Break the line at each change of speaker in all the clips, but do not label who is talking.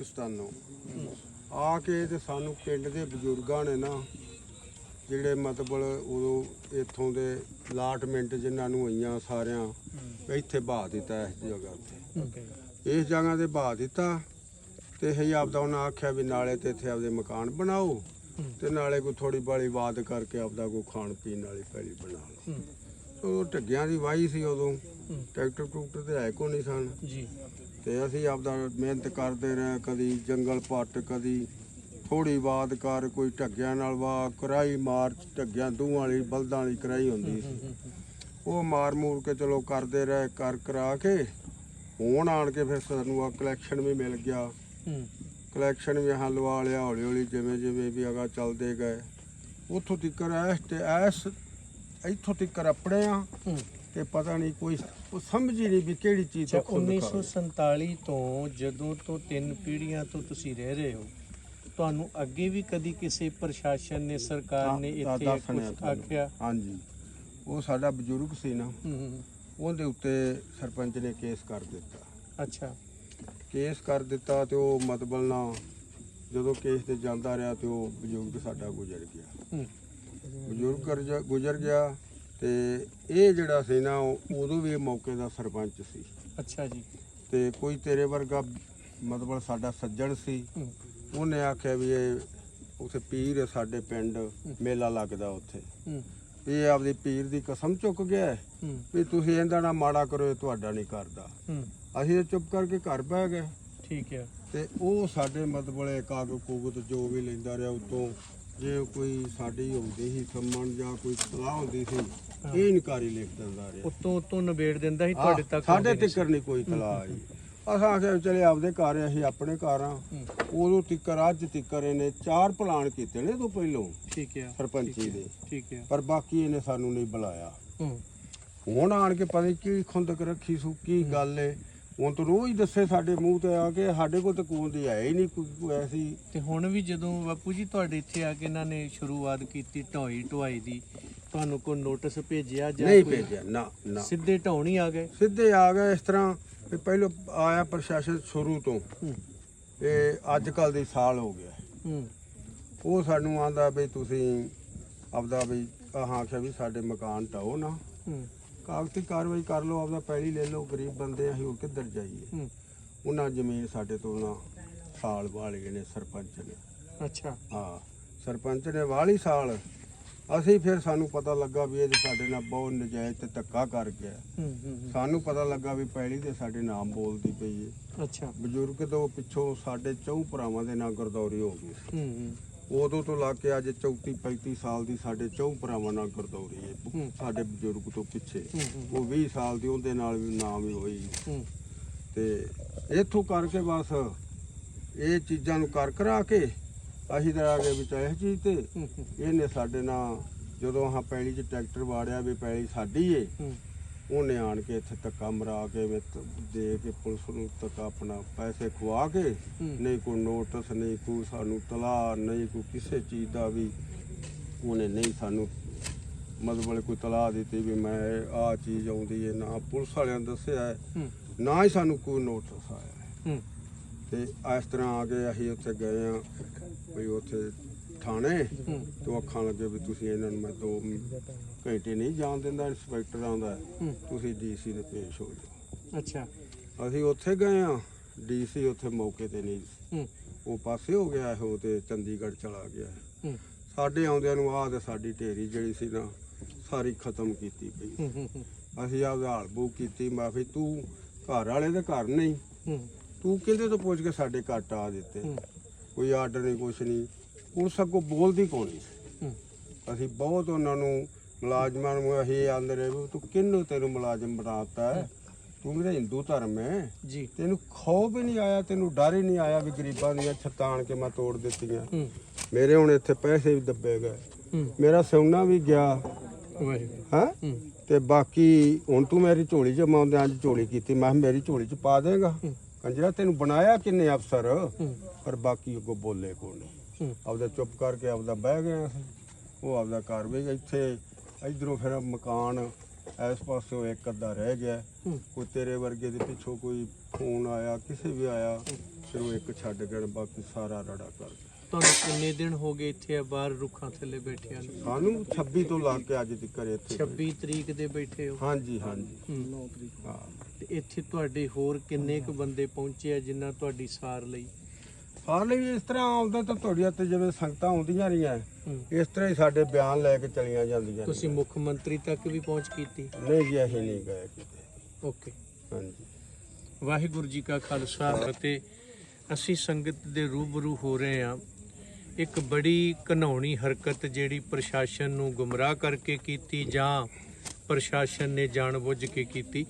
ਪਾਕਿਸਤਾਨੋਂ ਆ ਕੇ ਤੇ ਸਾਨੂੰ ਪਿੰਡ ਦੇ ਬਜ਼ੁਰਗਾਂ ਨੇ ਨਾ ਜਿਹੜੇ ਮਤਲਬ ਉਦੋਂ ਇੱਥੋਂ ਦੇ ਅਲਾਟਮੈਂਟ ਜਿਨ੍ਹਾਂ ਨੂੰ ਹੋਈਆਂ ਸਾਰਿਆਂ ਇੱਥੇ ਬਹਾ ਦਿੱਤਾ ਇਸ ਜਗ੍ਹਾ ਤੇ ਇਸ ਜਗ੍ਹਾ ਤੇ ਬਹਾ ਦਿੱਤਾ ਤੇ ਅਸੀਂ ਆਪਦਾ ਉਹਨਾਂ ਆਖਿਆ ਵੀ ਨਾਲੇ ਤੇ ਇੱਥੇ ਆਪਦੇ ਮਕਾਨ ਬਣਾਓ ਤੇ ਨਾਲੇ ਕੋਈ ਥੋੜੀ ਬਾਲੀ ਬਾਤ ਕਰਕੇ ਆਪਦਾ ਕੋਈ ਖਾਣ ਪੀਣ ਵਾਲੀ ਪੈਲੀ ਬਣਾ ਲਓ। ਉਹ ਢੱਗਿਆਂ ਦੀ ਵਾਹੀ ਸੀ ਉਦੋਂ। ਟਰੈਕਟਰ ਟਰੂਕਟਰ ਤੇ ਹੈ ਕੋ ਨਹੀਂ ਸਨ।
ਜੀ।
ਤੇ ਅਸੀਂ ਆਪਦਾ ਮਿਹਨਤ ਕਰਦੇ ਰਹੇ ਕਦੀ ਜੰਗਲ ਪੱਟ ਕਦੀ ਥੋੜੀ ਬਾਤ ਕਰ ਕੋਈ ਢੱਗਿਆਂ ਨਾਲ ਵਾ ਕਰਾਈ ਮਾਰ ਢੱਗਿਆਂ ਦੂਹ ਵਾਲੀ ਬਲਦਾਂ ਵਾਲੀ ਕਰਾਈ ਹੁੰਦੀ ਸੀ। ਉਹ ਮਾਰ ਮੂਰ ਕੇ ਚਲੋ ਕਰਦੇ ਰਹੇ ਕਰ ਕਰਾ ਕੇ ਹੁਣ ਆਣ ਕੇ ਫਿਰ ਸਾਨੂੰ ਆ ਕਲੈਕਸ਼ਨ ਵੀ ਮਿਲ ਗਿਆ। ਕਲੈਕਸ਼ਨ ਵੀ ਹਾਂ ਲਵਾ ਲਿਆ ਹੌਲੀ ਹੌਲੀ ਜਿਵੇਂ ਜਿਵੇਂ ਵੀ ਅਗਾ ਚੱਲਦੇ ਗਏ। ਉੱਥੋਂ ਤੀਕਰ ਐਸ ਤੇ ਐਸ ਇੱਥੋਂ ਤੀਕਰ ਆਪਣੇ ਆ। ਤੇ ਪਤਾ ਨਹੀਂ ਕੋਈ ਉਹ ਸਮਝ ਹੀ ਨਹੀਂ ਵੀ ਕਿਹੜੀ ਚੀਜ਼
ਅੱਛਾ
ਤੋਂ ਖੁਦ ਖਾ
1947 ਤੋਂ ਜਦੋਂ ਤੋਂ ਤਿੰਨ ਪੀੜ੍ਹੀਆਂ ਤੋਂ ਤੁਸੀਂ ਰਹਿ ਰਹੇ ਹੋ ਤੁਹਾਨੂੰ ਅੱਗੇ ਵੀ ਕਦੀ ਕਿਸੇ ਪ੍ਰਸ਼ਾਸਨ ਨੇ ਸਰਕਾਰ ਨੇ ਇੱਥੇ
ਸੁਣਿਆ ਤੁਹਾਨੂੰ।
ਆਖਿਆ?
ਹਾਂਜੀ। ਉਹ ਸਾਡਾ ਬਜ਼ੁਰਗ ਸੀ ਨਾ
ਹੂੰ, ਹੂੰ
ਉਹਦੇ ਉੱਤੇ ਸਰਪੰਚ ਨੇ ਕੇਸ ਕਰ ਦਿੱਤਾ।
ਅੱਛਾ।
ਕੇਸ ਕਰ ਦਿੱਤਾ ਤੇ ਉਹ ਮਤਲਬ ਨਾ ਜਦੋਂ ਕੇਸ ਤੇ ਜਾਂਦਾ ਰਿਹਾ ਤੇ ਉਹ ਬਜ਼ੁਰਗ ਸਾਡਾ ਗੁਜ਼ਰ ਗਿਆ।
ਹੂੰ।
ਬਜ਼ੁਰਗ ਗੁਜ਼ਰ ਗਿਆ ਤੇ ਇਹ ਜਿਹੜਾ ਸੀ ਨਾ ਉਹ- ਉਦੋਂ ਵੀ ਇਹ ਮੌਕੇ ਦਾ ਸਰਪੰਚ ਸੀ।
ਅੱਛਾ ਜੀ।
ਤੇ ਕੋਈ ਤੇਰੇ ਵਰਗਾ ਮਤਲਬ ਸਾਡਾ ਸੱਜਣ ਸੀ ਉਹਨੇ ਆਖਿਆ ਵੀ ਇਹ ਉਥੇ ਪੀਰ ਹੈ ਸਾਡੇ ਪਿੰਡ ਮੇਲਾ ਲੱਗਦਾ ਉੱਥੇ। ਇਹ ਆਪਦੀ ਪੀਰ ਦੀ ਕਸਮ ਚੁੱਕ ਗਿਆ ਵੀ ਤੁਸੀਂ ਇਹਦਾ ਨਾ ਮਾੜਾ ਕਰੋ ਇਹ ਤੁਹਾਡਾ ਨਹੀਂ ਕਰਦਾ। ਅਸੀਂ ਤਾਂ ਚੁੱਪ ਕਰਕੇ ਘਰ ਬਹਿ ਗਏ।
ਠੀਕ ਹੈ।
ਤੇ ਉਹ ਸਾਡੇ ਮਤਲਬ ਕਾਗਜ਼ ਕੂਗਤ ਜੋ ਵੀ ਲੈਂਦਾ ਰਿਹਾ ਉਤੋਂ ਜੇ ਕੋਈ ਸਾਡੀ ਹੁੰਦੀ ਸੀ ਸੰਮਣ ਜਾਂ ਕੋਈ ਸਲਾਹ ਹੁੰਦੀ ਸੀ ਇਹ ਇਨਕਾਰੀ ਲਿਖ ਦਿੰਦਾ ਰਿਹਾ।
ਉਤੋਂ ਉਤੋਂ ਨਿਬੇੜ ਦਿੰਦਾ ਸੀ ਤੁਹਾਡੇ ਤੱਕ
ਸਾਡੇ ਤਿੱਕਰ ਨਹੀਂ ਕੋਈ ਤਲਾਹ ਆਈ ਅਸਾਂ ਆਖਿਆ ਚਲੇ ਆਪਦੇ ਘਰ ਆ, ਅਸੀਂ ਆਪਣੇ ਘਰ ਉਦੋਂ ਤਿੱਕਰ ਅੱਜ ਤਿੱਕਰ ਇਹਨੇ ਚਾਰ ਪਲਾਨ ਕੀਤੇ ਨੇ ਤੋਂ ਪਹਿਲੋਂ।
ਠੀਕ ਹੈ
ਸਰਪੰਚੀ ਦੇ।
ਠੀਕ ਹੈ
ਪਰ ਬਾਕੀ ਇਹਨੇ ਸਾਨੂੰ ਨਹੀਂ ਬੁਲਾਇਆ। ਹੁਣ ਆਣ ਕੇ ਪਤਾ ਕੀ ਖੁੰਦਕ ਰੱਖੀ ਸੂ ਕੀ ਗੱਲ ਏ। ਹੁਣ ਤਾਂ ਰੋਜ਼ ਦੱਸੇ ਸਾਡੇ ਮੂੰਹ ਤੇ ਆ ਕੇ ਸਾਡੇ ਕੋਲ ਤਾਂ ਕੋਈ ਦੀ ਹੈ ਹੀ ਨਹੀਂ ਕੋਈ ਕੋਈ ਐਸੀ।
ਤੇ ਹੁਣ ਵੀ ਜਦੋਂ ਬਾਪੂ ਜੀ ਤੁਹਾਡੇ ਇੱਥੇ ਆ ਕੇ ਇਹਨਾਂ ਨੇ ਸ਼ੁਰੂਆਤ ਕੀਤੀ ਢੋਈ ਢੁਆਈ ਦੀ ਤੁਹਾਨੂੰ ਕੋਈ ਨੋਟਿਸ ਭੇਜਿਆ ਜਾਂ
ਨਹੀਂ
ਕੋਈ
ਭੇਜਿਆ ਨਾ ਨਾ।
ਸਿੱਧੇ ਢਾਉਣੀ ਆ ਗਏ?
ਸਿੱਧੇ ਆ ਗਏ ਇਸ ਤਰ੍ਹਾਂ ਵੀ ਪਹਿਲੋਂ ਆਇਆ ਪ੍ਰਸ਼ਾਸਨ ਸ਼ੁਰੂ ਤੋਂ
ਹੂੰ।
ਇਹ ਅੱਜ ਕੱਲ ਦੀ ਸਾਲ ਹੋ ਗਿਆ
ਹੂੰ।
ਉਹ ਸਾਨੂੰ ਆਂਦਾ ਵੀ ਤੁਸੀਂ ਆਪਦਾ ਵੀ ਆਹ ਆਖਿਆ ਵੀ ਸਾਡੇ ਮਕਾਨ ਢਾਓ ਨਾ।
ਹੂੰ।
ਕਾਗਜ਼ੀ ਕਾਰਵਾਈ ਕਰ ਲਓ ਆਪਦਾ ਪੈਲੀ ਲੈ ਲਓ ਗਰੀਬ ਬੰਦੇ ਅਸੀਂ ਹੋਰ ਕਿੱਧਰ ਜਾਈਏ?
ਹੂੰ।
ਉਹਨਾਂ ਜ਼ਮੀਨ ਸਾਡੇ ਤੋਂ ਨਾ ਸਾਲ ਵਾਲੇ ਨੇ ਸਰਪੰਚ ਨੇ।
ਅੱਛਾ।
ਹਾਂ ਸਰਪੰਚ ਨੇ ਵਾਲੀ ਸਾਲ ਅਸੀਂ ਫਿਰ ਸਾਨੂੰ ਪਤਾ ਲੱਗਾ ਵੀ ਇਹ ਤੇ ਸਾਡੇ ਨਾਲ ਬਹੁਤ ਨਜਾਇਜ਼ ਤੇ ਧੱਕਾ ਕਰ ਗਿਆ
ਹੂੰ ਹੂੰ ਹੂੰ।
ਸਾਨੂੰ ਪਤਾ ਲੱਗਾ ਵੀ ਪੈਲੀ ਦੇ ਸਾਡੇ ਨਾਮ ਬੋਲਦੀ ਪਈ ਏ
ਅੱਛਾ
ਬਜ਼ੁਰਗ ਤੋਂ ਪਿੱਛੋਂ ਸਾਡੇ ਚੌ ਭਰਾਵਾਂ ਦੇ ਨਾਲ ਗਰਦੌਰੀ ਹੋ ਗਈ।
ਹੂੰ ਹੂੰ
ਉਦੋਂ ਤੋਂ ਲਾ ਕੇ ਅੱਜ 34 35 ਸਾਲ ਦੀ ਸਾਡੇ ਚੌ ਭਰਾਵਾਂ ਨਾਲ ਗਰਦੌਰੀ ਹੈ
ਹੂੰ।
ਸਾਡੇ ਬਜ਼ੁਰਗ ਤੋਂ ਪਿੱਛੇ
ਹੂੰ, ਹੂੰ।
ਉਹ 20 ਸਾਲ ਦੀ ਉਹਦੇ ਨਾਲ ਵੀ ਨਾਮ ਹੀ ਹੋਈ
ਹੂੰ
ਤੇ ਇੱਥੋਂ ਕਰਕੇ ਬਸ ਇਹ ਚੀਜ਼ਾਂ ਨੂੰ ਕਰ ਕਰਾ ਕੇ ਅਸੀਂ ਤਾਂ ਆ ਗਏ ਵਿੱਚ ਇਹ ਚੀਜ਼ ਤੇ। ਇਹਨੇ ਸਾਡੇ ਨਾਲ ਜਦੋਂ ਆਹ ਪੈਲੀ 'ਚ ਟਰੈਕਟਰ ਵਾੜਿਆ ਵੀ ਪੈਲੀ ਸਾਡੀ ਏ ਉਹਨੇ ਆਣ ਕੇ ਇੱਥੇ ਧੱਕਾ ਮਰਾ ਕੇ ਵਿੱਚ ਦੇ ਕੇ ਪੁਲਿਸ ਨੂੰ ਤੱਕ ਆਪਣਾ ਪੈਸੇ ਖਵਾ ਕੇ। ਨਹੀਂ ਕੋਈ ਨੋਟਿਸ ਨਹੀਂ ਕੋਈ ਸਾਨੂੰ ਤਲਾਹ ਨਹੀਂ ਕੋਈ ਕਿਸੇ ਚੀਜ਼ ਦਾ ਵੀ। ਉਹਨੇ ਨਹੀਂ ਸਾਨੂੰ ਮਤਲਬ ਕੋਈ ਤਲਾਹ ਦਿੱਤੀ ਵੀ ਮੈਂ ਆਹ ਚੀਜ਼ ਆਉਂਦੀ ਹੈ ਨਾ ਪੁਲਿਸ ਵਾਲਿਆਂ ਨੇ ਦੱਸਿਆ ਹੈ। ਨਾ ਹੀ ਸਾਨੂੰ ਕੋਈ ਨੋਟਿਸ ਆਇਆ। ਹੂੰ। ਤੇ ਇਸ ਤਰ੍ਹਾਂ ਆ ਕੇ ਅਸੀਂ ਉੱਥੇ ਗਏ ਆ। ਵੀ ਉੱਥੇ ਥਾਣੇ ਤੋਂ ਅੱਖਾਂ ਲੱਗੇ ਵੀ ਤੁਸੀਂ ਇਹਨਾਂ ਨੂੰ ਮੈਂ ਦੋ ਘੰਟੇ ਨਹੀਂ ਜਾਣ ਦਿੰਦਾ ਇੰਸਪੈਕਟਰ ਆਉਂਦਾ ਹੈ। ਤੁਸੀਂ ਡੀਸੀ ਦੇ ਪੇਸ਼ ਹੋ ਜਾਓ।
ਅੱਛਾ।
ਅਸੀਂ ਉੱਥੇ ਗਏ ਆ ਡੀਸੀ ਉੱਥੇ ਮੌਕੇ ਤੇ ਨਹੀਂ ਸੀ।
ਹੂੰ।
ਉਹ ਪਾਸੇ ਹੋ ਗਿਆ ਉਹ ਤੇ ਚੰਡੀਗੜ੍ਹ ਚਲਾ ਗਿਆ।
ਹੂੰ।
ਸਾਡੇ ਆਉਂਦਿਆਂ ਨੂੰ ਆਹ ਤੇ ਸਾਡੀ ਢੇਰੀ ਜਿਹੜੀ ਸੀ ਨਾ ਸਾਰੀ ਖਤਮ ਕੀਤੀ ਪਈ।
ਹੂੰ ਹੂੰ ਹੂੰ,
ਅਸੀਂ ਆਪਦਾ ਹਾਲ ਬੂ ਕੀਤੀ ਮਾਫੀ ਤੂੰ ਘਰ ਵਾਲੇ ਦੇ ਘਰ ਨਹੀਂ।
ਹੂੰ।
ਤੂੰ ਕਿਹਦੇ ਤੋਂ ਪੁੱਛ ਕੇ ਸਾਡੇ ਘਰ ਆ ਦਿੱਤੇ?
ਹੂੰ।
ਕੋਈ ਆਰਡਰ ਨਹੀਂ ਕੁਛ ਨਹੀਂ। ਪੁਲਿਸ ਅੱਗੋਂ ਬੋਲਦੀ ਕੋਣੀ
ਹੂੰ।
ਅਸੀਂ ਬਹੁਤ ਉਹਨਾਂ ਨੂੰ ਮੁਲਾਜ਼ਮਾਂ ਨੂੰ ਅਸੀਂ ਆਂਦੇ ਰਹੇ ਵੀ ਤੂੰ ਕਿਹਨੂੰ ਤੈਨੂੰ ਮੁਲਾਜ਼ਮ ਬਣਾਤਾ ਤੂੰ ਮੇਰਾ ਹਿੰਦੂ ਧਰਮ ਹੈ।
ਜੀ।
ਤੈਨੂੰ ਖੌਫ ਹੀ ਨਹੀਂ ਆਇਆ ਤੈਨੂੰ ਡਰ ਹੀ ਨਹੀਂ ਆਇਆ ਵੀ ਗਰੀਬਾਂ ਦੀਆਂ ਛੱਤਾਂ ਕੇ ਮੈਂ ਤੋੜ ਦਿੱਤੀਆਂ। ਮੇਰੇ ਹੁਣ ਇੱਥੇ ਪੈਸੇ ਵੀ ਦੱਬੇ ਗਏ। ਮੇਰਾ ਸੋਨਾ ਵੀ ਗਿਆ। ਹੈ? ਤੇ ਬਾਕੀ ਹੁਣ ਤੂੰ ਮੇਰੀ ਝੋਲੀ 'ਚ ਮੈਂ ਅੱਜ ਝੋਲੀ ਕੀਤੀ ਮੈਂ ਮੇਰੀ ਝੋਲੀ 'ਚ ਪਾ ਦੇਗਾ। ਕੰਜਰਾ ਤੈਨੂੰ ਬਣਾਇਆ ਕਿੰਨੇ ਅਫਸਰ? ਪਰ ਬਾਕੀ ਅੱਗੋਂ ਬੋਲੇ ਕੋਈ ਨਹੀਂ ਆਪਦਾ ਚੁੱਪ ਕਰਕੇ ਆਪਦਾ ਬਹਿ ਗਏ ਉਹ ਆਪਦਾ ਘਰ ਵੀ ਇੱਥੇ ਇਧਰੋਂ ਫਿਰ ਮਕਾਨ ਇਸ ਪਾਸਿਓਂ ਇੱਕ ਅੱਧਾ ਰਹਿ ਗਿਆ। ਕੋਈ ਤੇਰੇ ਵਰਗੇ ਦੇ ਪਿੱਛੋਂ ਕੋਈ ਫੋਨ ਆਇਆ ਕਿਸੇ ਵੀ ਆਇਆ ਫਿਰ ਉਹ ਇੱਕ ਛੱਡ ਗਏ ਬਾਕੀ ਸਾਰਾ ਰੜਾ ਕਰ
ਤੁਹਾਨੂੰ ਕਿੰਨੇ ਦਿਨ ਹੋ ਗਏ ਇੱਥੇ ਆ ਬਾਹਰ ਰੁੱਖਾਂ ਥੱਲੇ ਬੈਠਿਆਂ ਨੂੰ
ਸਾਨੂੰ 26 ਤੋਂ ਲਾ ਕੇ ਅੱਜ ਤੱਕ ਇੱਥੇ
26 ਤਰੀਕ ਦੇ ਬੈਠੇ ਹੋ?
ਹਾਂਜੀ ਹਾਂਜੀ।
ਹੂੰ।
ਹਾਂ।
ਤੇ ਇੱਥੇ ਤੁਹਾਡੇ ਹੋਰ ਕਿੰਨੇ ਕੁ ਬੰਦੇ ਪਹੁੰਚੇ ਆ ਜਿਨ੍ਹਾਂ ਤੁਹਾਡੀ ਸਾਰ ਲਈ?
ਸਾਰ ਲਈ ਇਸ ਤਰ੍ਹਾਂ ਆਉਂਦਾ ਤਾਂ ਤੁਹਾਡੀਆਂ ਤੇ ਜਿਵੇਂ ਸੰਗਤਾਂ ਆਉਂਦੀਆਂ ਰਹੀਆਂ
ਹੂੰ।
ਇਸ ਤਰ੍ਹਾਂ ਹੀ ਸਾਡੇ ਬਿਆਨ ਲੈ ਕੇ ਚਲੀਆਂ ਜਾਂਦੀਆਂ
ਤੁਸੀਂ
ਰਹੀਆਂ।
ਮੁੱਖ ਮੰਤਰੀ ਤੱਕ ਵੀ ਪਹੁੰਚ ਕੀਤੀ?
ਨਹੀਂ ਜੀ ਅਸੀਂ ਨਹੀਂ ਗਏ ਕਿਤੇ।
ਓਕੇ।
ਹਾਂਜੀ।
ਵਾਹਿਗੁਰੂ ਜੀ ਕਾ ਖਾਲਸਾ ਅਤੇ ਅਸੀਂ ਸੰਗਤ ਦੇ ਰੂਬਰੂ ਹੋ ਰਹੇ ਹਾਂ। ਇੱਕ ਬੜੀ ਘਨਾਉਣੀ ਹਰਕਤ ਜਿਹੜੀ ਪ੍ਰਸ਼ਾਸਨ ਨੂੰ ਗੁੰਮਰਾਹ ਕਰਕੇ ਕੀਤੀ ਜਾਂ ਪ੍ਰਸ਼ਾਸਨ ਨੇ ਜਾਣਬੁੱਝ ਕੇ ਕੀਤੀ।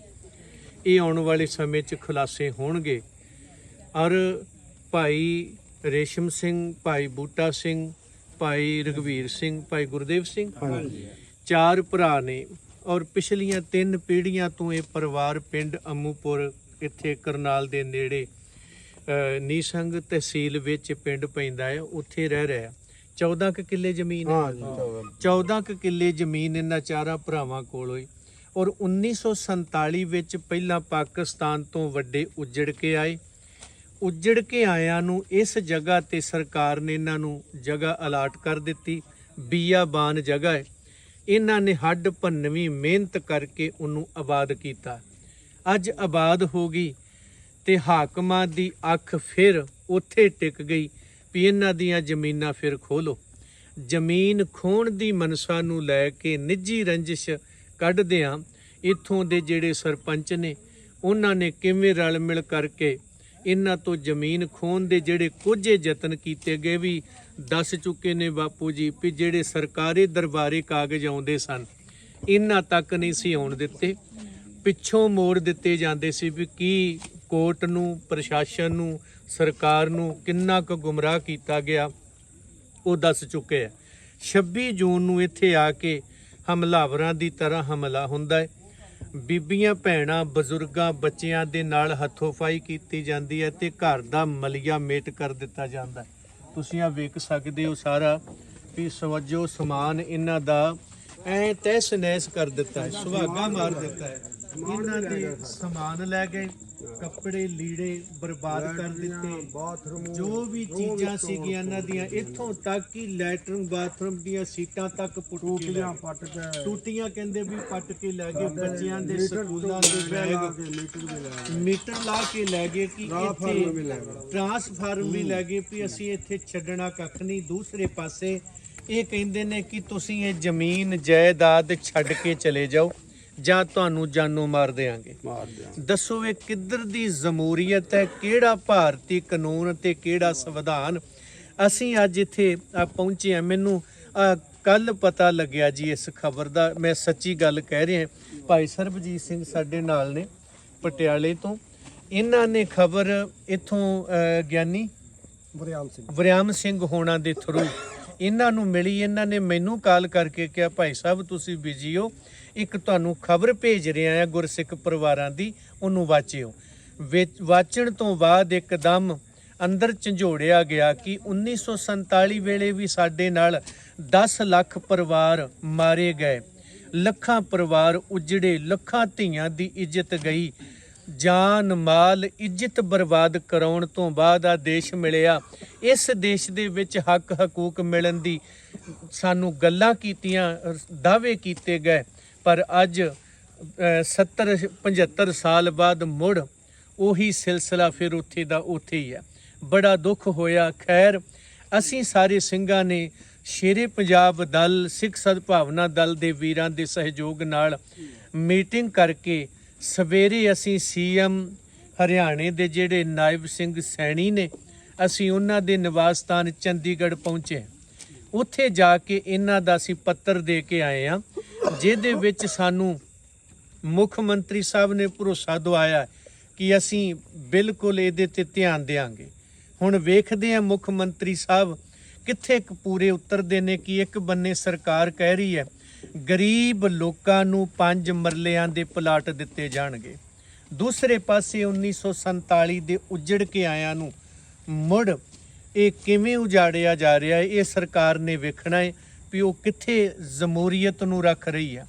ਇਹ ਆਉਣ ਵਾਲੇ ਸਮੇਂ 'ਚ ਖੁਲਾਸੇ ਹੋਣਗੇ। ਔਰ ਭਾਈ ਰੇਸ਼ਮ ਸਿੰਘ ਭਾਈ ਬੂਟਾ ਸਿੰਘ ਭਾਈ ਰਗਵੀਰ ਸਿੰਘ ਭਾਈ ਗੁਰਦੇਵ ਸਿੰਘ ਚਾਰ ਭਰਾ ਨੇ। ਔਰ ਪਿਛਲੀਆਂ ਤਿੰਨ ਪੀੜ੍ਹੀਆਂ ਤੋਂ ਇਹ ਪਰਿਵਾਰ ਪਿੰਡ ਅੰਮੂਪੁਰ ਇੱਥੇ ਕਰਨਾਲ ਦੇ ਨੇੜੇ ਨੀਸੰਗ ਤਹਿਸੀਲ ਵਿੱਚ ਪਿੰਡ ਪੈਂਦਾ ਹੈ। ਉੱਥੇ ਰਹਿ ਰਿਹਾ 14 ਕੁ ਕਿੱਲੇ ਜ਼ਮੀਨ ਹੈ।
ਹਾਂ ਜੀ ਚੌਦਾਂ।
14 ਕੁ ਕਿੱਲੇ ਜ਼ਮੀਨ ਇਹਨਾਂ ਚਾਰਾਂ ਭਰਾਵਾਂ ਕੋਲ ਹੋਈ। ਔਰ 1947 ਵਿੱਚ ਪਹਿਲਾਂ ਪਾਕਿਸਤਾਨ ਤੋਂ ਵੱਡੇ ਉੱਜੜ ਕੇ ਆਏ। ਉੱਜੜ ਕੇ ਆਇਆਂ ਨੂੰ ਇਸ ਜਗ੍ਹਾ ਤੇ ਸਰਕਾਰ ਨੇ ਇਹਨਾਂ ਨੂੰ ਜਗ੍ਹਾ ਅਲਾਟ ਕਰ ਦਿੱਤੀ। ਬੀਆਬਾਨ ਜਗ੍ਹਾ ਹੈ ਇਹਨਾਂ ਨੇ ਹੱਡ ਭੰਨਵੀਂ ਮਿਹਨਤ ਕਰਕੇ ਉਹਨੂੰ ਆਬਾਦ ਕੀਤਾ। ਅੱਜ ਆਬਾਦ ਹੋ ਗਈ ਤੇ ਹਾਕਮਾਂ ਦੀ ਅੱਖ ਫਿਰ ਉੱਥੇ ਟਿਕ ਗਈ ਵੀ ਇਹਨਾਂ ਦੀਆਂ ਜ਼ਮੀਨਾਂ ਫਿਰ ਖੋਲੋ ਜ਼ਮੀਨ ਖੋਣ ਦੀ ਮਨਸਾ ਨੂੰ ਲੈ ਕੇ ਨਿੱਜੀ ਰੰਜਿਸ਼ ਕੱਢਦਿਆਂ ਇੱਥੋਂ ਦੇ ਜਿਹੜੇ ਸਰਪੰਚ ਨੇ, ਉਹਨਾਂ ਨੇ ਕਿਵੇਂ ਰਲ ਮਿਲ ਕਰਕੇ ਇਹਨਾਂ ਤੋਂ ਜ਼ਮੀਨ ਖੋਣ ਦੇ ਜਿਹੜੇ ਕੁਝ ਯਤਨ ਕੀਤੇ ਗਏ ਵੀ ਦੱਸ ਚੁੱਕੇ ਨੇ ਬਾਪੂ ਜੀ ਵੀ ਜਿਹੜੇ ਸਰਕਾਰੀ ਦਰਬਾਰੇ ਕਾਗਜ਼ ਆਉਂਦੇ ਸਨ, ਇਹਨਾਂ ਤੱਕ ਨਹੀਂ ਸੀ ਆਉਣ ਦਿੱਤੇ। ਪਿੱਛੋਂ ਮੋੜ ਦਿੱਤੇ ਜਾਂਦੇ ਸੀ ਵੀ ਕੀ ਕੋਰਟ ਨੂੰ, ਪ੍ਰਸ਼ਾਸਨ ਨੂੰ, ਸਰਕਾਰ ਨੂੰ ਕਿੰਨਾ ਕੁ ਗੁੰਮਰਾਹ ਕੀਤਾ ਗਿਆ, ਉਹ ਦੱਸ ਚੁੱਕੇ ਆ। 26 ਜੂਨ ਨੂੰ ਇੱਥੇ ਆ ਕੇ ਹਮਲਾਵਰਾਂ ਦੀ ਤਰ੍ਹਾਂ ਹਮਲਾ ਹੁੰਦਾ ਹੈ। ਬੀਬੀਆਂ, ਭੈਣਾਂ, ਬਜ਼ੁਰਗਾਂ, ਬੱਚਿਆਂ ਦੇ ਨਾਲ ਹੱਥੋਫਾਈ ਕੀਤੀ ਜਾਂਦੀ ਹੈ ਤੇ ਘਰ ਦਾ ਮਲੀਆ ਮੇਟ ਕਰ ਦਿੱਤਾ ਜਾਂਦਾ ਹੈ। ਤੁਸੀਂ ਆ ਵੇਖ ਸਕਦੇ ਹੋ ਸਾਰਾ ਵੀ ਸਵੱਜੋ ਸਮਾਨ ਇਹਨਾਂ ਦਾ ਐ ਤੈਸ ਨੈਸ ਕਰ ਦਿੱਤਾ ਹੈ, ਸੁਹਾਗਾ ਮਾਰ ਦਿੱਤਾ ਹੈ। ਇਹਨਾਂ ਦੇ ਸਮਾਨ ਲੈ ਗਏ ਕੱਪੜੇ ਲੀੜੇ ਬਰਬਾਦ ਕਰ ਦਿੱਤੇ। ਜੋ ਵੀ ਚੀਜ਼ਾਂ ਸੀਗੀਆਂ ਇਹਨਾਂ ਦੀਆਂ ਇੱਥੋਂ ਤੱਕ ਕਿ ਲੈਟਰਨ ਬਾਥਰੂਮ ਦੀਆਂ ਸੀਟਾਂ ਤੱਕ ਪੁੱਟ ਕੇ ਲੈ
ਟੂਟੀਆਂ
ਗਏ। ਕਹਿੰਦੇ ਵੀ ਪੱਟ ਕੇ ਲੈ ਗਏ ਬੱਚਿਆਂ ਦੇ ਸਕੂਲਾਂ ਦੇ ਬੈਗ।
ਮੀਟਰ ਲੈ
ਕੇ ਲੈ ਗਏ ਕਿ ਇੱਥੇ। ਟਰਾਂਸਫਾਰਮ ਵੀ ਲੈ ਗਏ ਵੀ ਅਸੀਂ ਇੱਥੇ ਛੱਡਣਾ ਕੱਖ ਨਹੀਂ ਦੂਸਰੇ ਪਾਸੇ ਇਹ ਕਹਿੰਦੇ ਨੇ ਕਿ ਤੁਸੀਂ ਇਹ ਜ਼ਮੀਨ ਜਾਇਦਾਦ ਛੱਡ ਕੇ ਚਲੇ ਜਾਓ। ਜਾਂ ਤੁਹਾਨੂੰ ਜਾਨੋਂ ਮਾਰ ਦੇਵਾਂਗੇ
ਮਾਰ ਦਿਆਂ
ਦੱਸੋ ਇਹ ਕਿੱਧਰ ਦੀ ਜਮਹੂਰੀਅਤ ਹੈ ਕਿਹੜਾ ਭਾਰਤੀ ਕਾਨੂੰਨ ਤੇ ਕਿਹੜਾ ਸੰਵਿਧਾਨ? ਅਸੀਂ ਅੱਜ ਇੱਥੇ ਪਹੁੰਚੇ ਆ ਮੈਨੂੰ ਕੱਲ ਪਤਾ ਲੱਗਿਆ ਜੀ ਇਸ ਖਬਰ ਦਾ। ਮੈਂ ਸੱਚੀ ਗੱਲ ਕਹਿ ਰਿਹਾ ਭਾਈ ਸਰਬਜੀਤ ਸਿੰਘ ਸਾਡੇ ਨਾਲ ਨੇ ਪਟਿਆਲੇ ਤੋਂ। ਇਹਨਾਂ ਨੇ ਖਬਰ ਇਥੋਂ ਗਿਆਨੀ
ਬਰਿਆਮ ਸਿੰਘ।
ਵਰਿਆਮ ਸਿੰਘ ਹੋਣਾ ਦੇ ਥਰੂ ਇਹਨਾਂ ਨੂੰ ਮਿਲੀ। ਇਹਨਾਂ ਨੇ ਮੈਨੂੰ ਕਾਲ ਕਰਕੇ ਕਿਹਾ ਭਾਈ ਸਾਹਿਬ ਤੁਸੀਂ ਬਿਜ਼ੀ ਹੋ? ਇੱਕ ਤੁਹਾਨੂੰ ਖਬਰ ਭੇਜ ਰਿਹਾ ਆ ਗੁਰਸਿੱਖ ਪਰਿਵਾਰਾਂ ਦੀ, ਉਹਨੂੰ ਵਾਚਿਓ। ਵਿੱਚ- ਵਾਚਣ ਤੋਂ ਬਾਅਦ ਇੱਕਦਮ ਅੰਦਰ ਝੰਜੋੜਿਆ ਗਿਆ ਕਿ 1947 ਵੇਲੇ ਵੀ ਸਾਡੇ ਨਾਲ 10 ਲੱਖ ਪਰਿਵਾਰ ਮਾਰੇ ਗਏ। ਲੱਖਾਂ ਪਰਿਵਾਰ ਉਜੜੇ, ਲੱਖਾਂ ਧੀਆਂ ਦੀ ਇੱਜ਼ਤ ਗਈ। ਜਾਨ ਮਾਲ ਇੱਜ਼ਤ ਬਰਬਾਦ ਕਰਾਉਣ ਤੋਂ ਬਾਅਦ ਆ ਦੇਸ਼ ਮਿਲਿਆ। ਇਸ ਦੇਸ਼ ਦੇ ਵਿੱਚ ਹੱਕ ਹਕੂਕ ਮਿਲਣ ਦੀ ਸਾਨੂੰ ਗੱਲਾਂ ਕੀਤੀਆਂ, ਦਾਅਵੇ ਕੀਤੇ ਗਏ। ਪਰ ਅੱਜ ਅ, 70 75 ਸਾਲ ਬਾਅਦ ਮੁੜ ਉਹੀ ਸਿਲਸਿਲਾ ਫਿਰ ਉੱਥੇ ਦਾ ਉੱਥੇ ਹੀ ਹੈ। ਬੜਾ ਦੁੱਖ ਹੋਇਆ। ਖੈਰ ਅਸੀਂ ਸਾਰੇ ਸਿੰਘਾਂ ਨੇ ਸ਼ੇਰੇ ਪੰਜਾਬ ਦਲ ਸਿੱਖ ਸਦਭਾਵਨਾ ਦਲ ਦੇ ਵੀਰਾਂ ਦੇ ਸਹਿਯੋਗ ਨਾਲ ਮੀਟਿੰਗ ਕਰਕੇ ਸਵੇਰੇ ਅਸੀਂ ਸੀਐਮ ਹਰਿਆਣੇ ਦੇ ਜਿਹੜੇ ਨਾਇਬ ਸਿੰਘ ਸੈਣੀ ਨੇ ਅਸੀਂ ਉਹਨਾਂ ਦੇ ਨਿਵਾਸ ਸਥਾਨ ਚੰਡੀਗੜ੍ਹ ਪਹੁੰਚੇ। ਉੱਥੇ ਜਾ ਕੇ ਇਹਨਾਂ ਦਾ ਅਸੀਂ ਪੱਤਰ ਦੇ ਕੇ ਆਏ ਆ ਜਿਹਦੇ ਵਿੱਚ ਸਾਨੂੰ ਮੁੱਖ ਮੰਤਰੀ ਸਾਹਿਬ ਨੇ ਭਰੋਸਾ ਦਵਾਇਆ ਕਿ ਅਸੀਂ ਬਿਲਕੁਲ ਇਹਦੇ ਤੇ ਧਿਆਨ ਦੇਵਾਂਗੇ ਹੁਣ ਵੇਖਦੇ ਹਾਂ ਮੁੱਖ ਮੰਤਰੀ ਸਾਹਿਬ ਕਿੱਥੇ ਇੱਕ ਪੂਰੇ ਉਤਰਦੇ ਨੇ ਕਿ ਇੱਕ ਬੰਨੇ ਸਰਕਾਰ ਕਹਿ ਰਹੀ ਹੈ, ਗਰੀਬ ਲੋਕਾਂ ਨੂੰ ਪੰਜ ਮਰਲਿਆਂ ਦੇ ਪਲਾਟ ਦਿੱਤੇ ਜਾਣਗੇ। ਦੂਸਰੇ ਪਾਸੇ 1947 ਦੇ ਉੱਜੜ ਕੇ ਆਇਆਂ ਨੂੰ ਮੁੜ ਇਹ ਕਿਵੇਂ ਉਜਾੜਿਆ ਜਾ ਰਿਹਾ ਹੈ, ਇਹ ਸਰਕਾਰ ਨੇ ਵੇਖਣਾ ਹੈ। ਵੀ ਉਹ ਕਿੱਥੇ ਜਮਹੂਰੀਅਤ ਨੂੰ ਰੱਖ ਰਹੀ ਹੈ।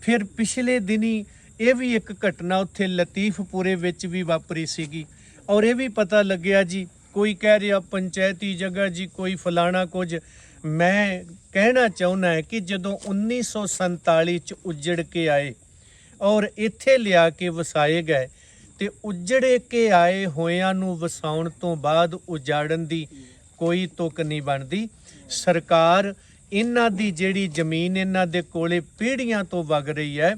ਫਿਰ ਪਿਛਲੇ ਦਿਨੀ ਇਹ ਵੀ ਇੱਕ ਘਟਨਾ ਉੱਥੇ ਲਤੀਫਪੁਰੇ ਵਿੱਚ ਵੀ ਵਾਪਰੀ ਸੀਗੀ ਔਰ ਇਹ ਵੀ ਪਤਾ ਲੱਗਿਆ ਜੀ, ਕੋਈ ਕਹਿ ਰਿਹਾ ਪੰਚਾਇਤੀ ਜਗ੍ਹਾ ਜੀ, ਕੋਈ ਫਲਾਣਾ ਕੁਝ। ਮੈਂ ਕਹਿਣਾ ਚਾਹੁੰਦਾ ਹੈ ਕਿ ਜਦੋਂ 1947 ਚ ਉੱਜੜ ਕੇ ਆਏ ਔਰ ਇੱਥੇ ਲਿਆ ਕੇ ਵਸਾਏ ਗਏ, ਤੇ ਉੱਜੜੇ ਕੇ ਆਏ ਹੋਇਆਂ ਨੂੰ ਵਸਾਉਣ ਤੋਂ ਬਾਅਦ ਉਜਾੜਨ ਦੀ ਕੋਈ ਤੁਕ ਨਹੀਂ ਬਣਦੀ। ਸਰਕਾਰ ਇਹਨਾਂ ਦੀ ਜਿਹੜੀ ਜ਼ਮੀਨ ਇਹਨਾਂ ਦੇ ਕੋਲੇ ਪੀੜ੍ਹੀਆਂ ਤੋਂ ਵਗ ਰਹੀ ਹੈ,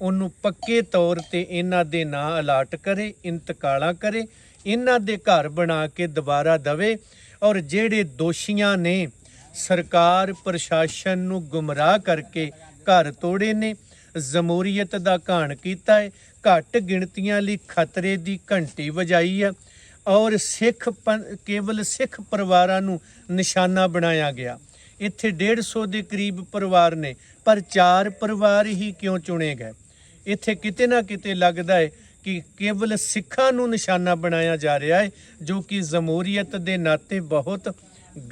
ਉਹਨੂੰ ਪੱਕੇ ਤੌਰ ਤੇ ਇਹਨਾਂ ਦੇ ਨਾਂ ਅਲਾਟ ਕਰੇ, ਇੰਤਕਾਲਾਂ ਕਰੇ, ਇਹਨਾਂ ਦੇ ਘਰ ਬਣਾ ਕੇ ਦੁਬਾਰਾ ਦਵੇ ਔਰ ਜਿਹੜੇ ਦੋਸ਼ੀਆਂ ਨੇ ਸਰਕਾਰ, ਪ੍ਰਸ਼ਾਸਨ ਨੂੰ ਗੁੰਮਰਾਹ ਕਰਕੇ ਘਰ ਤੋੜੇ ਨੇ ਜਮਹੂਰੀਅਤ ਦਾ ਘਾਣ ਕੀਤਾ ਹੈ, ਘੱਟ ਗਿਣਤੀਆਂ ਲਈ ਖਤਰੇ ਦੀ ਘੰਟੀ ਵਜਾਈ ਹੈ ਔਰ ਸਿੱਖ ਪੰ- ਕੇਵਲ ਸਿੱਖ ਪਰਿਵਾਰਾਂ ਨੂੰ ਨਿਸ਼ਾਨਾ ਬਣਾਇਆ ਗਿਆ। ਇੱਥੇ 150 ਦੇ ਕਰੀਬ ਪਰਿਵਾਰ ਨੇ, ਪਰ ਚਾਰ ਪਰਿਵਾਰ ਹੀ ਕਿਉਂ ਚੁਣੇ ਗਏ? ਇੱਥੇ ਕਿਤੇ ਨਾ ਕਿਤੇ ਲੱਗਦਾ ਹੈ ਕਿ ਕੇਵਲ ਸਿੱਖਾਂ ਨੂੰ ਨਿਸ਼ਾਨਾ ਬਣਾਇਆ ਜਾ ਰਿਹਾ ਹੈ, ਜੋ ਕਿ ਜਮਹੂਰੀਅਤ ਦੇ ਨਾਤੇ ਬਹੁਤ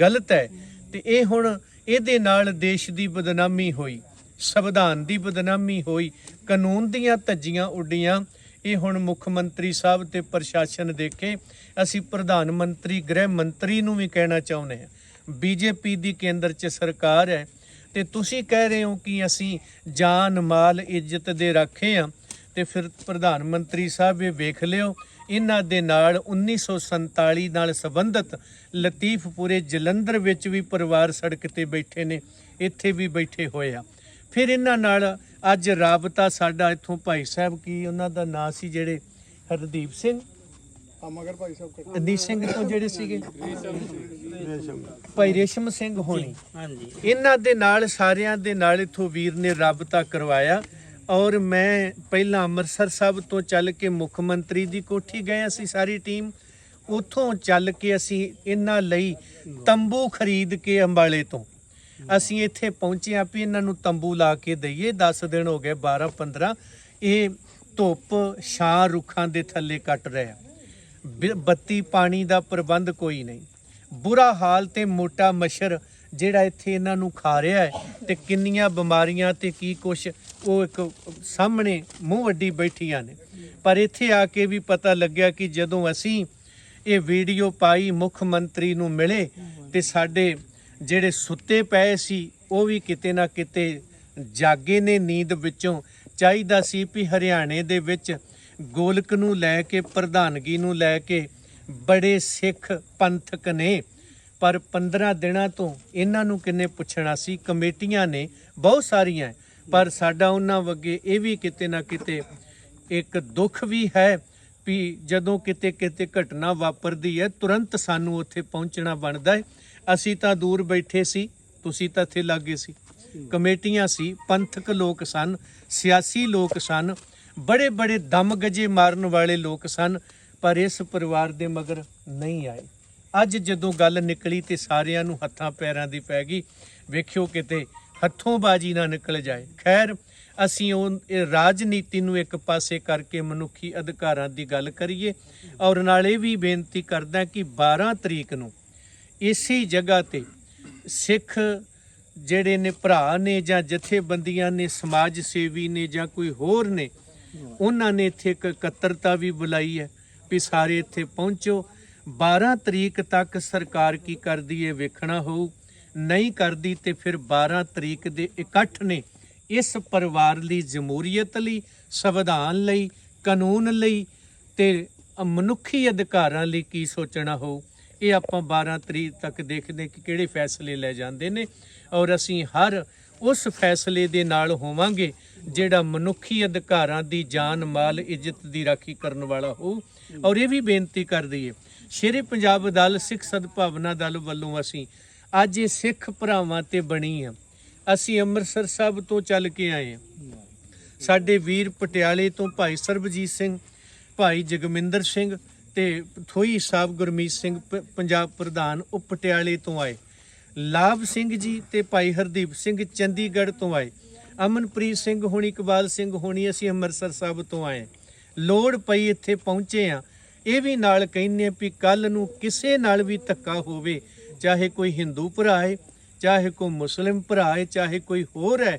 ਗਲਤ ਹੈ। ਤੇ ਇਹ ਹੁਣ ਇਹਦੇ ਨਾਲ ਦੇਸ਼ ਦੀ ਬਦਨਾਮੀ ਹੋਈ, ਸੰਵਿਧਾਨ ਦੀ ਬਦਨਾਮੀ ਹੋਈ, ਕਾਨੂੰਨ ਦੀਆਂ ਧੱਜੀਆਂ ਉੱਡੀਆਂ। ਇਹ ਹੁਣ ਮੁੱਖ ਮੰਤਰੀ ਸਾਹਿਬ ਤੇ ਪ੍ਰਸ਼ਾਸਨ ਦੇਖੇ, ਅਸੀਂ ਪ੍ਰਧਾਨ ਮੰਤਰੀ, ਗ੍ਰਹਿ ਮੰਤਰੀ ਨੂੰ ਵੀ ਕਹਿਣਾ ਚਾਹੁੰਦੇ ਹਾਂ। ਬੀਜੇਪੀ ਦੀ ਕੇਂਦਰ 'ਚ ਸਰਕਾਰ ਹੈ ਤੇ ਤੁਸੀਂ ਕਹਿ ਰਹੇ ਹੋ ਕਿ ਅਸੀਂ ਜਾਨ ਮਾਲ ਇੱਜ਼ਤ ਦੇ ਰੱਖੇ ਆ ਤੇ ਫਿਰ ਪ੍ਰਧਾਨ ਮੰਤਰੀ ਸਾਹਿਬ ਇਹ ਵੇਖ ਲਿਓ, ਇਹਨਾਂ ਦੇ ਨਾਲ 1947 ਨਾਲ ਸੰਬੰਧਿਤ ਲਤੀਫਪੁਰੇ ਜਲੰਧਰ ਵਿੱਚ ਵੀ ਪਰਿਵਾਰ ਸੜਕ ਤੇ ਬੈਠੇ ਨੇ, ਇੱਥੇ ਵੀ ਬੈਠੇ ਹੋਏ ਆ। ਫਿਰ ਇਹਨਾਂ ਨਾਲ ਅੱਜ ਰਾਬਤਾ ਸਾਡਾ ਇੱਥੋਂ ਭਾਈ ਸਾਹਿਬ, ਕੀ ਉਹਨਾਂ ਦਾ ਨਾਂ ਸੀ ਜਿਹੜੇ ਹਰਦੀਪ ਸਿੰਘ?
ਮਗਰ ਭਾਈ ਸਾਹਿਬ
ਹਰਦੀਪ ਸਿੰਘ ਤੋਂ ਜਿਹੜੇ ਸੀਗੇ?
ਰੇਸ਼ਮ
ਭਾਈ ਰੇਸ਼ਮ ਸਿੰਘ ਹੋਣੀ।
ਹਾਂਜੀ।
ਇਹਨਾਂ ਦੇ ਨਾਲ ਸਾਰਿਆਂ ਦੇ ਨਾਲ ਇਥੋਂ ਵੀਰ ਨੇ ਰਾਬਤਾ ਕਰਵਾਇਆ। ਔਰ ਮੈਂ ਪਹਿਲਾਂ ਅੰਮ੍ਰਿਤਸਰ ਸਾਹਿਬ ਤੋਂ ਚੱਲ ਕੇ ਮੁੱਖ ਮੰਤਰੀ ਦੀ ਕੋਠੀ ਗਏ ਅਸੀਂ ਸਾਰੀ ਟੀਮ। ਉਥੋਂ ਚੱਲ ਕੇ ਅਸੀਂ ਇਹਨਾਂ ਲਈ ਤੰਬੂ ਖਰੀਦ ਕੇ ਅੰਬਾਲੇ ਤੋਂ। ਅਸੀਂ ਇੱਥੇ ਪਹੁੰਚੇ ਆ ਵੀ ਇਹਨਾਂ ਨੂੰ ਤੰਬੂ ਲਾ ਕੇ ਦਈਏ। 10 ਦਿਨ ਹੋ ਗਏ 12 15 ਇਹ ਧੁੱਪ ਛਾਂ ਰੁੱਖਾਂ ਦੇ ਥੱਲੇ ਕੱਟ ਰਿਹਾ ਬਿ- ਬੱਤੀ ਪਾਣੀ ਦਾ ਪ੍ਰਬੰਧ ਕੋਈ ਨਹੀਂ। ਬੁਰਾ ਹਾਲ ਤੇ ਮੋਟਾ ਮੱਛਰ ਜਿਹੜਾ ਇੱਥੇ ਇਹਨਾਂ ਨੂੰ ਖਾ ਰਿਹਾ ਹੈ ਤੇ ਕਿੰਨੀਆਂ ਬਿਮਾਰੀਆਂ ਤੇ ਕੀ ਕੁਛ, ਉਹ ਇੱਕ ਸਾਹਮਣੇ ਮੂੰਹ ਅੱਡੀ ਬੈਠੀਆਂ ਨੇ। ਪਰ ਇੱਥੇ ਆ ਕੇ ਵੀ ਪਤਾ ਲੱਗਿਆ ਕਿ ਜਦੋਂ ਅਸੀਂ ਇਹ ਵੀਡੀਓ ਪਾਈ, ਮੁੱਖ ਮੰਤਰੀ ਨੂੰ ਮਿਲੇ ਤੇ ਸਾਡੇ ਜਿਹੜੇ ਸੁੱਤੇ ਪਏ ਸੀ, ਉਹ ਵੀ ਕਿਤੇ ਨਾ ਕਿਤੇ ਜਾਗੇ ਨੇ ਨੀਂਦ ਵਿੱਚੋਂ। ਚਾਹੀਦਾ ਸੀ ਵੀ ਹਰਿਆਣੇ ਦੇ ਵਿੱਚ ਗੋਲਕ ਨੂੰ ਲੈ ਕੇ, ਪ੍ਰਧਾਨਗੀ ਨੂੰ ਲੈ ਕੇ ਬੜੇ ਸਿੱਖ ਪੰਥਕ ਨੇ। ਪਰ 15 ਦਿਨਾਂ ਤੋਂ ਇਹਨਾਂ ਨੂੰ ਕਿੰਨੇ ਪੁੱਛਣਾ ਸੀ? ਕਮੇਟੀਆਂ ਨੇ, ਬਹੁਤ ਸਾਰੀਆਂ ਪਰ ਸਾਡਾ ਉਹਨਾਂ ਵਗੇ ਇਹ ਵੀ ਕਿਤੇ ਨਾ ਕਿਤੇ ਇੱਕ ਦੁੱਖ ਵੀ ਹੈ ਵੀ ਜਦੋਂ ਕਿਤੇ ਕਿਤੇ ਘਟਨਾ ਵਾਪਰਦੀ ਹੈ ਤੁਰੰਤ ਸਾਨੂੰ ਉੱਥੇ ਪਹੁੰਚਣਾ ਬਣਦਾ ਹੈ ਅਸੀਂ ਤਾਂ ਦੂਰ ਬੈਠੇ ਸੀ, ਤੁਸੀਂ ਤਾਂ ਇੱਥੇ ਲੱਗੇ ਸੀ। ਕਮੇਟੀਆਂ ਸੀ, ਪੰਥਕ ਲੋਕ ਸਨ, ਸਿਆਸੀ ਲੋਕ ਸਨ। ਬੜੇ ਬੜੇ ਦਮ ਗਜੇ ਮਾਰਨ ਵਾਲੇ ਲੋਕ ਸਨ, ਪਰ ਇਸ ਪਰਿਵਾਰ ਦੇ ਮਗਰ ਨਹੀਂ ਆਏ। ਅੱਜ ਜਦੋਂ ਗੱਲ ਨਿਕਲੀ ਤੇ ਸਾਰਿਆਂ ਨੂੰ ਹੱਥਾਂ ਪੈਰਾਂ ਦੀ ਪੈ ਗਈ, ਵੇਖਿਓ ਕਿਤੇ ਹੱਥੋਂ ਬਾਜੀ ਨਾ ਨਿਕਲ ਜਾਏ। ਖੈਰ, ਅਸੀਂ ਉਹ ਰਾਜਨੀਤੀ ਨੂੰ ਇੱਕ ਪਾਸੇ ਕਰਕੇ ਮਨੁੱਖੀ ਅਧਿਕਾਰਾਂ ਦੀ ਗੱਲ ਕਰੀਏ, ਔਰ ਨਾਲ ਇਹ ਵੀ ਬੇਨਤੀ ਕਰਦਾ ਕਿ 12 ਤਰੀਕ ਨੂੰ ਇਸੇ ਜਗ੍ਹਾ ਤੇ ਸਿੱਖ ਜਿਹੜੇ ਨੇ ਭਰਾ ਨੇ ਜਾਂ ਜਥੇਬੰਦੀਆਂ ਨੇ, ਸਮਾਜ ਸੇਵੀ ਨੇ ਜਾਂ ਕੋਈ ਹੋਰ ਨੇ ਉਹਨਾਂ ਨੇ ਇੱਥੇ ਇੱਕ ਇਕੱਤਰਤਾ ਵੀ ਬੁਲਾਈ ਹੈ ਵੀ ਸਾਰੇ ਇੱਥੇ ਪਹੁੰਚੋ। 12 ਤਰੀਕ ਤੱਕ ਸਰਕਾਰ ਕੀ ਕਰਦੀ ਹੈ ਵੇਖਣਾ ਹੋਊ। ਨਹੀਂ ਕਰਦੀ ਤੇ ਫਿਰ 12 ਤਰੀਕ ਦੇ ਇਕੱਠ ਨੇ ਇਸ ਪਰਿਵਾਰ ਲਈ, ਜਮਹੂਰੀਅਤ ਲਈ, ਸੰਵਿਧਾਨ ਲਈ, ਕਾਨੂੰਨ ਲਈ ਤੇ ਮਨੁੱਖੀ ਅਧਿਕਾਰਾਂ ਲਈ ਕੀ ਸੋਚਣਾ ਹੋਊ। ਇਹ ਆਪਾਂ 12 ਤਰੀਕ ਤੱਕ ਦੇਖਦੇ ਕਿ ਕਿਹੜੇ ਫੈਸਲੇ ਲੈ ਜਾਂਦੇ ਨੇ ਔਰ ਅਸੀਂ ਹਰ ਉਸ ਫੈਸਲੇ ਦੇ ਨਾਲ ਹੋਵਾਂਗੇ ਜਿਹੜਾ ਮਨੁੱਖੀ ਅਧਿਕਾਰਾਂ ਦੀ ਜਾਨ ਮਾਲ ਇੱਜ਼ਤ ਦੀ ਰਾਖੀ ਕਰਨ ਵਾਲਾ ਹੋ ਔਰ ਇਹ ਵੀ ਬੇਨਤੀ ਕਰ ਹੈ, ਸ਼ੇਰੇ ਪੰਜਾਬ ਦਲ, ਸਿੱਖ ਸਦਭਾਵਨਾ ਦਲ ਵੱਲੋਂ ਅਸੀਂ ਅੱਜ ਇਹ ਸਿੱਖ ਭਰਾਵਾਂ ਤੇ ਬਣੀ ਆ ਅਸੀਂ ਅੰਮ੍ਰਿਤਸਰ ਸਾਹਿਬ ਤੋਂ ਚੱਲ ਕੇ ਆਏ ਹਾਂ। ਸਾਡੇ ਵੀਰ ਪਟਿਆਲੇ ਤੋਂ ਭਾਈ ਸਰਬਜੀਤ ਸਿੰਘ, ਭਾਈ ਜਗਮਿੰਦਰ ਸਿੰਘ ਤੇ ਥੋਈ ਸਾਹਿਬ ਗੁਰਮੀਤ ਸਿੰਘ, ਪ- ਪੰਜਾਬ ਪ੍ਰਧਾਨ ਉਹ ਪਟਿਆਲੇ ਤੋਂ ਆਏ। ਲਾਭ ਸਿੰਘ ਜੀ ਤੇ ਭਾਈ ਹਰਦੀਪ ਸਿੰਘ ਚੰਡੀਗੜ੍ਹ ਤੋਂ ਆਏ। ਅਮਨਪ੍ਰੀਤ ਸਿੰਘ, ਹੋਣੀ ਇਕਬਾਲ ਸਿੰਘ, ਹੋਣੀ ਅਸੀਂ ਅੰਮ੍ਰਿਤਸਰ ਸਾਹਿਬ ਤੋਂ ਆਏ ਲੋੜ ਪਈ ਇੱਥੇ ਪਹੁੰਚੇ ਆ ਇਹ ਵੀ ਨਾਲ ਕਹਿੰਨੇ ਆ ਵੀ ਕੱਲ ਨੂੰ ਕਿਸੇ ਨਾਲ ਵੀ ਧੱਕਾ ਹੋਵੇ, ਚਾਹੇ ਕੋਈ ਹਿੰਦੂ ਭਰਾ ਹੈ, ਚਾਹੇ ਕੋਈ ਮੁਸਲਿਮ ਭਰਾ ਹੈ, ਚਾਹੇ ਕੋਈ ਹੋਰ ਹੈ,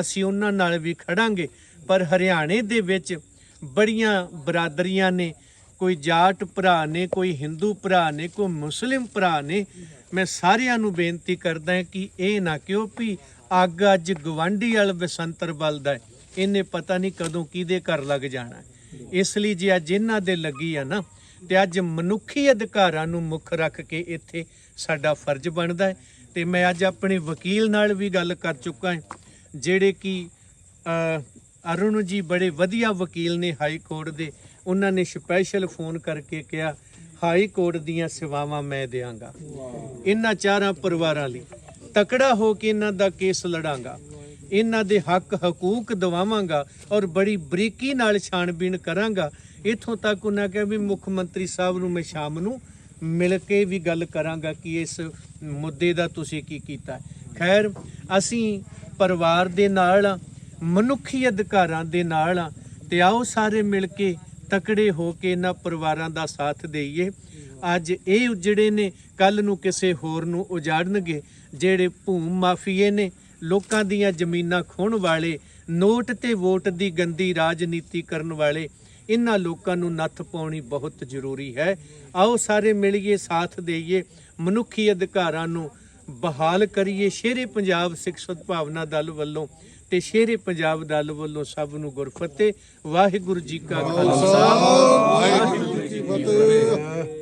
ਅਸੀਂ ਉਹਨਾਂ ਨਾਲ ਵੀ ਖੜਾਂਗੇ। ਪਰ ਹਰਿਆਣੇ ਦੇ ਵਿੱਚ ਬੜੀਆਂ ਬਰਾਦਰੀਆਂ ਨੇ ਕੋਈ ਜਾਟ ਭਰਾ ਨੇ, ਕੋਈ ਹਿੰਦੂ ਭਰਾ ਨੇ, ਕੋਈ ਮੁਸਲਿਮ ਭਰਾ ਨੇ, ਮੈਂ ਸਾਰਿਆਂ ਨੂੰ ਬੇਨਤੀ ਕਰਦਾ ਕਿ ਇਹ ਨਾ ਕਿਉਂ ਵੀ ਅੱਗ ਅੱਜ ਗਵਾਂਢੀ ਵਾਲ, ਬਸੰਤਰ ਬਲਦਾ ਹੈ। ਇਹਨੇ ਪਤਾ ਨਹੀਂ ਕਦੋਂ ਕਿਹਦੇ ਘਰ ਲੱਗ ਜਾਣਾ ਇਸ ਲਈ ਜੇ ਅੱਜ ਇਹਨਾਂ ਦੇ ਲੱਗੀ ਆ ਨਾ, ਤੇ ਅੱਜ ਮਨੁੱਖੀ ਅਧਿਕਾਰਾਂ ਨੂੰ ਮੁੱਖ ਰੱਖ ਕੇ ਇੱਥੇ ਸਾਡਾ ਫਰਜ਼ ਬਣਦਾ ਹੈ। ਤੇ ਮੈਂ ਅੱਜ ਆਪਣੇ ਵਕੀਲ ਨਾਲ ਵੀ ਗੱਲ ਕਰ ਚੁੱਕਾ ਹਾਂ, ਜਿਹੜੇ ਕਿ ਅਰੁਣ ਜੀ ਬੜੇ ਵਧੀਆ ਵਕੀਲ ਨੇ ਹਾਈ ਕੋਰਟ ਦੇ। ਉਹਨਾਂ ਨੇ ਸਪੈਸ਼ਲ ਫੋਨ ਕਰਕੇ ਕਿਹਾ ਹਾਈ ਕੋਰਟ ਦੀਆਂ ਸੇਵਾਵਾਂ ਮੈਂ ਦੇਵਾਂਗਾ ਇਹਨਾਂ ਚਾਰਾਂ ਪਰਿਵਾਰਾਂ ਲਈ। ਤਕੜਾ ਹੋ ਕੇ ਇਹਨਾਂ ਦਾ ਕੇਸ ਲੜਾਂਗਾ। ਇਹਨਾਂ ਦੇ ਹੱਕ ਹਕੂਕ ਦਿਵਾਵਾਂਗਾ ਔਰ ਬੜੀ ਬਰੀਕੀ ਨਾਲ ਛਾਣਬੀਣ ਕਰਾਂਗਾ। ਇਥੋਂ ਤੱਕ ਉਹਨਾਂ ਕਿਹਾ ਵੀ ਮੁੱਖ ਮੰਤਰੀ ਸਾਹਿਬ ਨੂੰ ਮੈਂ ਸ਼ਾਮ ਨੂੰ ਮਿਲ ਕੇ ਵੀ ਗੱਲ ਕਰਾਂਗਾ ਕਿ ਇਸ ਮੁੱਦੇ ਦਾ ਤੁਸੀਂ ਕੀ ਕੀਤਾ। ਖੈਰ ਅਸੀਂ ਪਰਿਵਾਰ ਦੇ ਨਾਲ ਆ, ਮਨੁੱਖੀ ਅਧਿਕਾਰਾਂ ਦੇ ਨਾਲ ਆ, ਤੇ ਆਓ ਸਾਰੇ ਮਿਲ ਕੇ ਤਕੜੇ ਹੋ ਕੇ ਇਹਨਾਂ ਪਰਿਵਾਰਾਂ ਦਾ ਸਾਥ ਦੇਈਏ। ਅੱਜ ਇਹ ਉਜੜੇ ਨੇ ਕੱਲ ਨੂੰ ਕਿਸੇ ਹੋਰ ਨੂੰ ਉਜਾੜਨਗੇ, ਜਿਹੜੇ ਭੂਮ ਮਾਫੀਏ ਨੇ, ਲੋਕਾਂ ਦੀਆਂ ਜ਼ਮੀਨਾਂ ਖੋਹਣ ਵਾਲੇ, ਨੋਟ ਤੇ ਵੋਟ ਦੀ ਗੰਦੀ ਰਾਜਨੀਤੀ ਕਰਨ ਵਾਲੇ, ਇਹਨਾਂ ਲੋਕਾਂ ਨੂੰ ਨੱਥ ਪਾਉਣੀ ਬਹੁਤ ਜ਼ਰੂਰੀ ਹੈ। ਆਓ ਸਾਰੇ ਮਿਲੀਏ ਸਾਥ ਦੇਈਏ, ਮਨੁੱਖੀ ਅਧਿਕਾਰਾਂ ਨੂੰ ਬਹਾਲ ਕਰੀਏ। ਸ਼ੇਰੇ ਪੰਜਾਬ ਸਿੱਖ ਸਦਭਾਵਨਾ ਦਲ ਵੱਲੋਂ ਤੇ ਸ਼ੇਰੇ ਪੰਜਾਬ ਦਲ ਵੱਲੋਂ ਸਭ ਨੂੰ ਗੁਰਫਤਿਹ। ਵਾਹਿਗੁਰੂ ਜੀ ਕਾ ਖਾਲਸਾ। ਵਾਹਿਗੁਰੂ ਜੀ ਕੀ ਫਤਿਹ।